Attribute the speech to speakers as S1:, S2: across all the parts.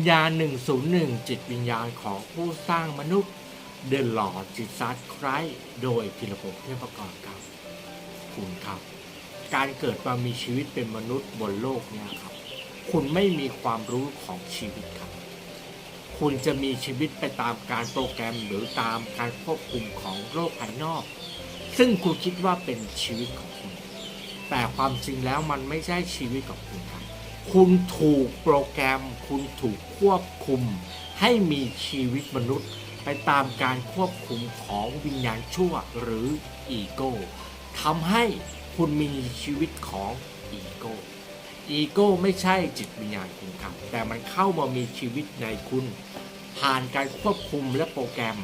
S1: ญญาณ 101 จิตวิญญาณของผู้สร้างมนุษย์ เดินหล่อจิตซัดไครโดยพิรพงษ์เทพกรครับคุณครับ การเกิดมามีชีวิตเป็นมนุษย์บนโลกเนี่ยครับ คุณไม่มีความรู้ของชีวิตครับ คุณจะมีชีวิตไปตามการโปรแกรมหรือตามการควบคุมของโลกภายนอก ซึ่งคุณคิดว่าเป็นชีวิตของคุณ แต่ความจริงแล้วมันไม่ใช่ชีวิตของคุณครับ คุณถูกโปรแกรม คุณถูกควบคุม ให้มีชีวิตมนุษย์ ไปตามการควบคุมของวิญญาณชั่วหรืออีโก้ทำให้คุณมีชีวิตของอีโก้อีโก้ไม่ใช่จิตวิญญาณคุณครับ แต่มันเข้ามามีชีวิตในคุณ ผ่านการควบคุมและโปรแกรม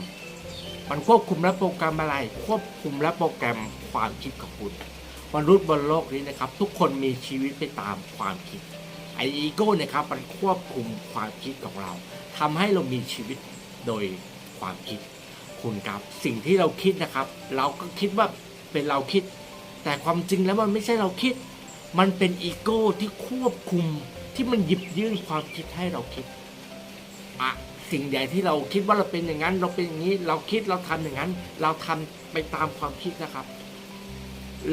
S1: มันควบคุมและโปรแกรมอะไร ควบคุมและโปรแกรมความคิดของคุณมนุษย์บนโลกนี้นะครับ ทุกคนมีชีวิตไปตามความคิด ไออีโก้เนะครับมันควบคุมความคิดของเราทำให้เรามีชีวิตโดยความคิด คุณครับสิ่งที่เราคิดนะครับ เราก็คิดว่าเป็นเราคิด แต่ความจริงแล้วมันไม่ใช่เราคิด มันเป็นอีโก้ที่ควบคุมที่มันหยิบยื่นความคิดให้เราคิดอะสิ่งใหญ่ที่เราคิดว่าเราเป็นอย่างนั้น เราเป็นอย่างนี้เราคิดเราทำอย่างนั้น เราทำไปตามความคิดนะครับ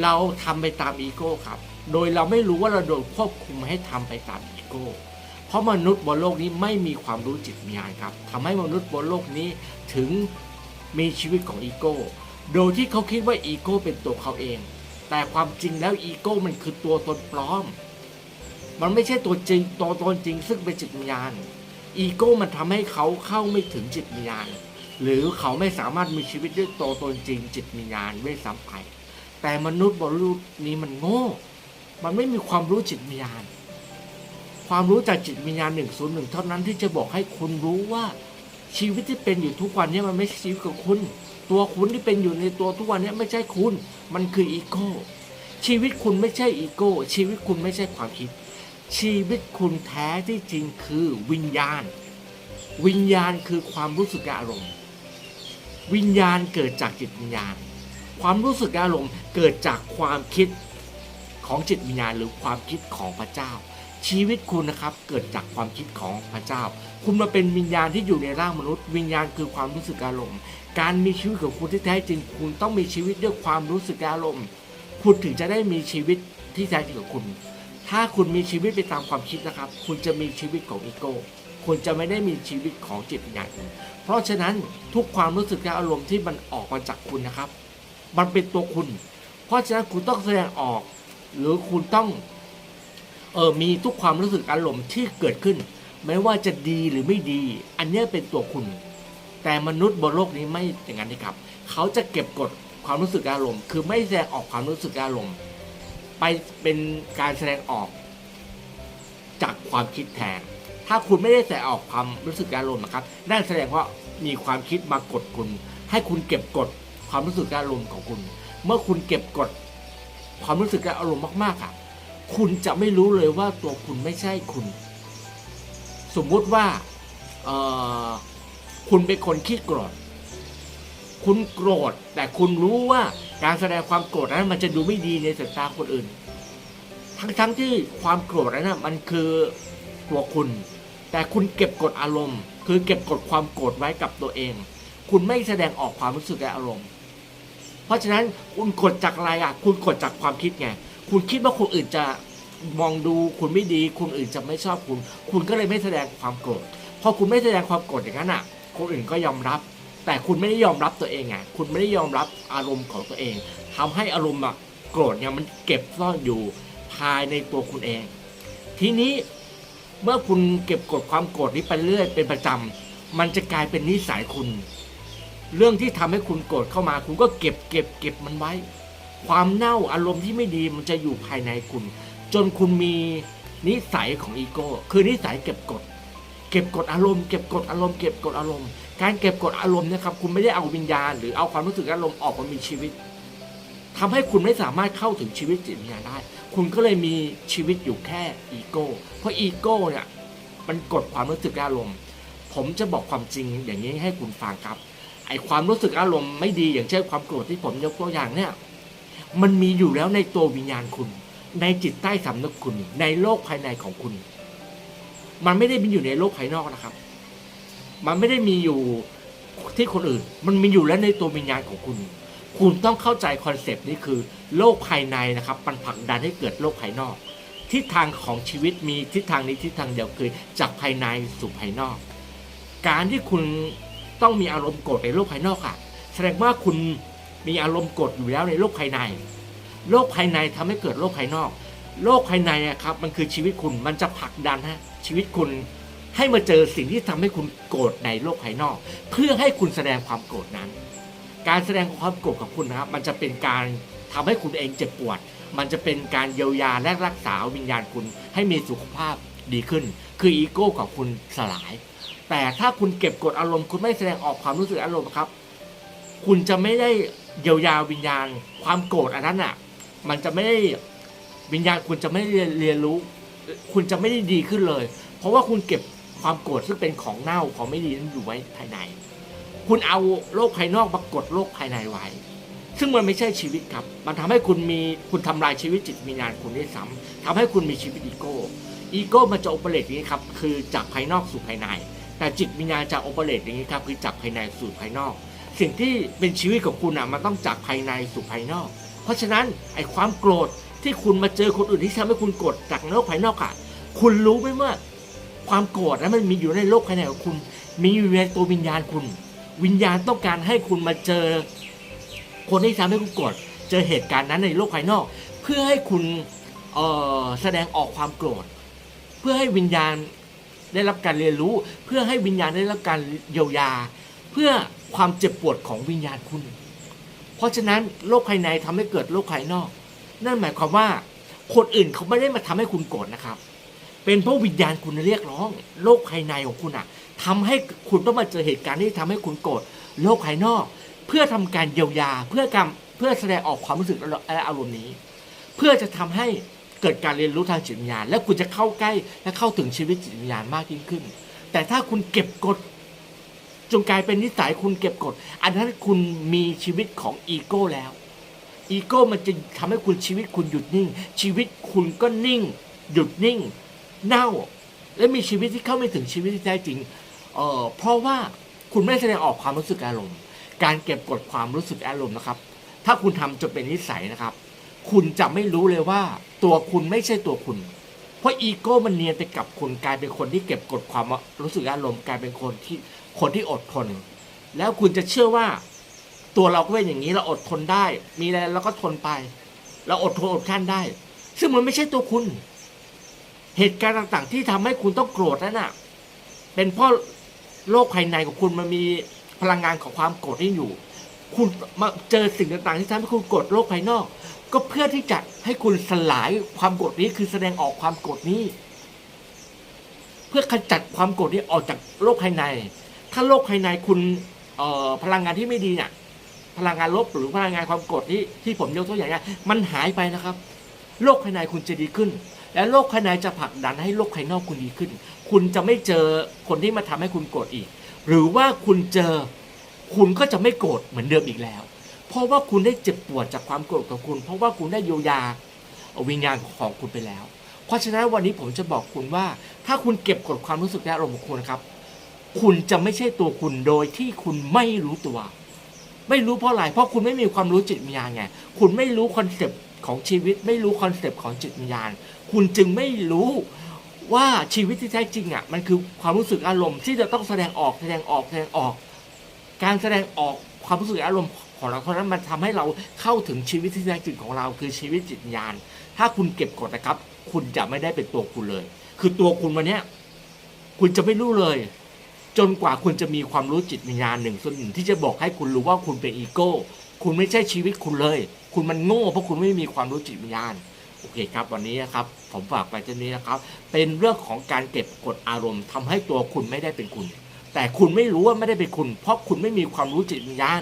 S1: เราทำไปตามอีโก้ครับ โดยเราไม่รู้ว่าเราโดนควบคุมให้ทำไปตามอีโก้ เพราะมนุษย์บนโลกนี้ไม่มีความรู้จิตวิญญาณครับทำให้มนุษย์บนโลกนี้ถึงมีชีวิตของอีโก้ โดยที่เขาคิดว่าอีโก้เป็นตัวเขาเอง แต่ความจริงแล้วอีโก้มันคือตัวตนปลอม มันไม่ใช่ตัวจริงตัวตนจริงซึ่งเป็นจิตวิญญาณ อีโก้มันทำให้เขาเข้าไม่ถึงจิตวิญญาณ หรือเขาไม่สามารถมีชีวิตด้วยตัวตนจริงจิตวิญญาณด้วยซ้ำไปแต่มนุษย์บนโลกนี้มันโง่ มันไม่มีความรู้จิตวิญญาณ ความรู้จากจิตวิญญาณหนึ่งศูนย์หนึ่งเท่านั้นที่จะบอกให้คุณรู้ว่าชีวิตที่เป็นอยู่ทุกวันนี้มันไม่ใช่ชีวิตของคุณ ตัวคุณที่เป็นอยู่ในตัวทุกวันนี้ไม่ใช่คุณ มันคืออีโก้ ชีวิตคุณไม่ใช่อีโก้ ชีวิตคุณไม่ใช่ความคิด ชีวิตคุณแท้ที่จริงคือวิญญาณ วิญญาณคือความรู้สึกและอารมณ์ วิญญาณเกิดจากจิตวิญญาณ ความรู้สึกและอารมณ์เกิดจากความคิด ของจิตวิญญาณหรือความคิดของพระเจ้า ชีวิตคุณนะครับเกิดจากความคิดของพระเจ้า คุณมาเป็นวิญญาณที่อยู่ในร่างมนุษย์ วิญญาณคือความรู้สึกอารมณ์ การมีชีวิตของคุณที่แท้จริง คุณต้องมีชีวิตด้วยความรู้สึกอารมณ์ คุณถึงจะได้มีชีวิตที่แท้จริงของคุณ ถ้าคุณมีชีวิตไปตามความคิดนะครับ คุณจะมีชีวิตของอีโก้คุณจะไม่ได้มีชีวิตของจิตวิญญาณเพราะฉะนั้นทุกความรู้สึกและอารมณ์ที่มันออกมาจากคุณนะครับ มันเป็นตัวคุณ เพราะฉะนั้นคุณต้องแสดงออก หรือคุณต้องเออมีทุกความรู้สึกอารมณ์ที่เกิดขึ้น ไม่ว่าจะดีหรือไม่ดี อันนี้เป็นตัวคุณ แต่มนุษย์บนโลกนี้ไม่อย่างนั้นนะครับ เขาจะเก็บกดความรู้สึกอารมณ์ คือไม่แสดงออกความรู้สึกอารมณ์ ไปเป็นการแสดงออก จากความคิดแทน ถ้าคุณไม่ได้แสดงออกความรู้สึกอารมณ์นะครับนั่นแสดงว่ามีความคิดมากดคุณ ให้คุณเก็บกดความรู้สึกอารมณ์ของคุณ เมื่อคุณเก็บกด ความรู้สึกและอารมณ์มากๆอะคุณจะไม่รู้เลยว่าตัวคุณไม่ใช่คุณ สมมุติว่าคุณเป็นคนขี้โกรธคุณโกรธ แต่คุณรู้ว่าการแสดงความโกรธนั้นมันจะดูไม่ดีในสายตาคนอื่น ทั้งๆที่ความโกรธนั้นมันคือตัวคุณ แต่คุณเก็บกดอารมณ์ คือเก็บกดความโกรธไว้กับตัวเอง คุณไม่แสดงออกความรู้สึกและอารมณ์ เพราะฉะนั้นคุณกดจากอะไรอะ คุณกดจากความคิดไง คุณคิดว่าคนอื่นจะมองดูคุณไม่ดี คนอื่นจะไม่ชอบคุณ คุณก็เลยไม่แสดงความโกรธ พอคุณไม่แสดงความโกรธอย่างนั้นอะ คนอื่นก็ยอมรับ แต่คุณไม่ได้ยอมรับตัวเองไง คุณไม่ได้ยอมรับอารมณ์ของตัวเองทำให้อารมณ์อะโกรธเนี่ยมันเก็บซ่อนอยู่ภายในตัวคุณเอง ทีนี้เมื่อคุณเก็บกดความโกรธนี้ไปเรื่อยเป็นประจำมันจะกลายเป็นนิสัยคุณ เรื่องที่ทำให้คุณโกรธเข้ามา คุณก็เก็บเก็บเก็บมันไว้ ความเน่าอารมณ์ที่ไม่ดีมันจะอยู่ภายในคุณ จนคุณมีนิสัยของอีโก้คือนิสัยเก็บกด เก็บกดอารมณ์เก็บกดอารมณ์เก็บกดอารมณ์ การเก็บกดอารมณ์นะครับคุณไม่ได้เอาวิญญาณ หรือเอาความรู้สึกอารมณ์ออกมามีชีวิตทำให้คุณไม่สามารถเข้าถึงชีวิตจิตวิญญาณได้ คุณก็เลยมีชีวิตอยู่แค่อีโก้เพราะอีโก้เนี่ยมันกดความรู้สึกอารมณ์ ผมจะบอกความจริงอย่างนี้ให้คุณฟังครับ ไอความรู้สึกอารมณ์ไม่ดีอย่างเช่นความโกรธที่ผมยกตัวอย่างเนี่ย มันมีอยู่แล้วในตัววิญญาณคุณ ในจิตใต้สำนึกคุณ ในโลกภายในของคุณ มันไม่ได้มีอยู่ในโลกภายนอกนะครับ มันไม่ได้มีอยู่ที่คนอื่น มันมีอยู่แล้วในตัววิญญาณของคุณ คุณต้องเข้าใจคอนเซปต์นี้คือ โลกภายในนะครับมันผลักดันให้เกิดโลกภายนอก ทิศทางของชีวิตมีทิศทางนี้ทิศทางเดียวคือจากภายในสู่ภายนอก การที่คุณ ต้องมีอารมณ์โกรธในโลกภายนอกอะแสดงว่าคุณมีอารมณ์โกรธอยู่แล้วในโลกภายใน โลกภายในทำให้เกิดโลกภายนอก โลกภายในอะครับมันคือชีวิตคุณมันจะผลักดันฮะชีวิตคุณให้มาเจอสิ่งที่ทำให้คุณโกรธในโลกภายนอก เพื่อให้คุณแสดงความโกรธนั้น การแสดงความโกรธของคุณนะครับ มันจะเป็นการทำให้คุณเองเจ็บปวด มันจะเป็นการเยียวยาและรักษาวิญญาณคุณให้มีสุขภาพดีขึ้น คืออีโก้ของคุณสลาย แต่ถ้าคุณเก็บกดอารมณ์ คุณไม่แสดงออกความรู้สึกอารมณ์ครับ คุณจะไม่ได้เยียวยาวิญญาณ ความโกรธอันนั้นอะ มันจะไม่ได้วิญญาณคุณจะไม่เรียนเรียนรู้ คุณจะไม่ได้ดีขึ้นเลย เพราะว่าคุณเก็บความโกรธซึ่งเป็นของเน่าของไม่ดีนั้นอยู่ไว้ภายใน คุณเอาโลกภายนอกมากดโลกภายในไว้ ซึ่งมันไม่ใช่ชีวิตครับ มันทำให้คุณมีคุณทำลายชีวิตจิตวิญญาณคุณได้ซ้ำทำให้คุณมีชีวิตอีโก้อีโก้มันจะโอเปเรตอย่างนี้ครับ คือจากภายนอกสู่ภายใน แต่จิตวิญญาณจะโอเปเรตอย่างนี้ครับคือจากภายในสู่ภายนอก สิ่งที่เป็นชีวิตของคุณอะมันต้องจากภายในสู่ภายนอก เพราะฉะนั้นไอ้ความโกรธที่คุณมาเจอคนอื่นที่ทำให้คุณโกรธจากโลกภายนอกอะคุณรู้ไหมว่าความโกรธนั้นมันมีอยู่ในโลกภายในของคุณ มีอยู่ในตัววิญญาณคุณ วิญญาณต้องการให้คุณมาเจอ คนที่ทำให้คุณโกรธเจอเหตุการณ์นั้นในโลกภายนอก เพื่อให้คุณแสดงออกความโกรธ เพื่อให้วิญญาณ ได้รับการเรียนรู้ เพื่อให้วิญญาณได้รับการเยียวยา เพื่อความเจ็บปวดของวิญญาณคุณ เพราะฉะนั้นโลกภายในทำให้เกิดโลกภายนอก นั่นหมายความว่าคนอื่นเขาไม่ได้มาทำให้คุณโกรธนะครับ เป็นเพราะวิญญาณคุณเรียกร้องโลกภายในของคุณอะทำให้คุณต้องมาเจอเหตุการณ์ที่ทำให้คุณโกรธโลกภายนอก เพื่อทำการเยียวยาเพื่อการเพื่อแสดงออกความรู้สึกและอารมณ์นี้ เพื่อจะทำให้ เกิดการเรียนรู้ทางจิตวิญญาณ และคุณจะเข้าใกล้และเข้าถึงชีวิตจิตวิญญาณมากยิ่งขึ้น แต่ถ้าคุณเก็บกดจนกลายเป็นนิสัยคุณเก็บกด อันนั้นคุณมีชีวิตของอีโก้แล้ว อีโก้มันจะทำให้คุณชีวิตคุณหยุดนิ่ง ชีวิตคุณก็นิ่ง หยุดนิ่ง เน่า และมีชีวิตที่เข้าไม่ถึงชีวิตที่แท้จริงเอ่อเพราะว่าคุณไม่แสดงออกความรู้สึกอารมณ์ การเก็บกดความรู้สึกอารมณ์นะครับ ถ้าคุณทำจนเป็นนิสัยนะครับ คุณจะไม่รู้เลยว่า ตัวคุณไม่ใช่ตัวคุณ เพราะอีโก้มันเนียนไปกับคุณกลายเป็นคนที่เก็บกดความรู้สึกอารมณ์กลายเป็นคนที่คนที่อดทน แล้วคุณจะเชื่อว่า ตัวเราก็เป็นอย่างนี้เราอดทนได้ มีอะไรเราก็ทนไป เราอดทนอดขั้นได้ ซึ่งมันไม่ใช่ตัวคุณ เหตุการณ์ต่างๆ ที่ทำให้คุณต้องโกรธนั่นน่ะ เป็นเพราะโลกภายในของคุณมันมีพลังงานของความโกรธที่อยู่ คุณมาเจอสิ่งต่างๆ ที่ทำให้คุณโกรธโลกภายนอก ก็เพื่อที่จะให้คุณสลายความโกรธนี้คือแสดงออกความโกรธนี้ เพื่อขจัดความโกรธนี้ออกจากโลกภายใน ถ้าโลกภายในคุณพลังงานที่ไม่ดีเนี่ยพลังงานลบหรือพลังงานความโกรธที่ที่ผมยกตัวอย่างเนี่ยมันหายไปนะครับ โลกภายในคุณจะดีขึ้น และโลกภายในจะผลักดันให้โลกภายนอกคุณดีขึ้น คุณจะไม่เจอคนที่มาทำให้คุณโกรธอีก หรือว่าคุณเจอคุณก็จะไม่โกรธเหมือนเดิมอีกแล้ว เพราะว่าคุณได้เจ็บปวดจากความโกรธของคุณ เพราะว่าคุณได้เยียวยาวิญญาณของคุณไปแล้ว เพราะฉะนั้นวันนี้ผมจะบอกคุณว่า ถ้าคุณเก็บกดความรู้สึกและอารมณ์ของคุณนะครับ คุณจะไม่ใช่ตัวคุณโดยที่คุณไม่รู้ตัว ไม่รู้เพราะอะไรเพราะคุณไม่มีความรู้จิตวิญญาณไงคุณไม่รู้คอนเซปต์ของชีวิต ไม่รู้คอนเซปต์ของจิตวิญญาณ คุณจึงไม่รู้ว่าชีวิตที่แท้จริงอะมันคือความรู้สึกอารมณ์ที่จะต้องแสดงออกแสดงออกแสดงออก การแสดงออก ความรู้สึกอารมณ์ของเราเท่านั้นมันทำให้เราเข้าถึงชีวิตที่แท้จริงของเราคือชีวิตจิตญาณ ถ้าคุณเก็บกดนะครับ คุณจะไม่ได้เป็นตัวคุณเลย คือตัวคุณวันนี้คุณจะไม่รู้เลย จนกว่าคุณจะมีความรู้จิตวิญญาณหนึ่งส่วนหนึ่งที่จะบอกให้คุณรู้ว่าคุณเป็นอีโก้ คุณไม่ใช่ชีวิตคุณเลย คุณมันโง่เพราะคุณไม่มีความรู้จิตวิญญาณโอเคครับ วันนี้นะครับ ผมฝากไปเช่นนี้นะครับ เป็นเรื่องของการเก็บกดอารมณ์ทำให้ตัวคุณไม่ได้เป็นคุณ แต่คุณไม่รู้ว่าไม่ได้เป็นคุณ เพราะคุณไม่มีความรู้จิตวิญญาณ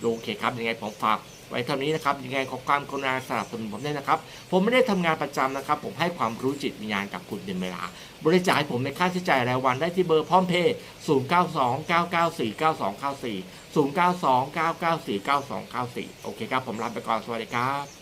S1: โอเคครับยังไงผมฝากไว้เท่านี้นะครับยังไงขอความกรุณาสนับสนุนผมด้วยนะครับ ผมไม่ได้ทำงานประจำนะครับ ผมให้ความรู้จิตวิญญาณกับคุณเป็นเวลา บริจาคให้ผมในค่าใช้จ่ายรายวันได้ที่เบอร์พร้อมเพย์0 9 2 9 9 4 9 2 9 4 0 9 2 9 9 4 9 2 9 4 โอเคครับ ผมลาไปก่อน สวัสดีครับ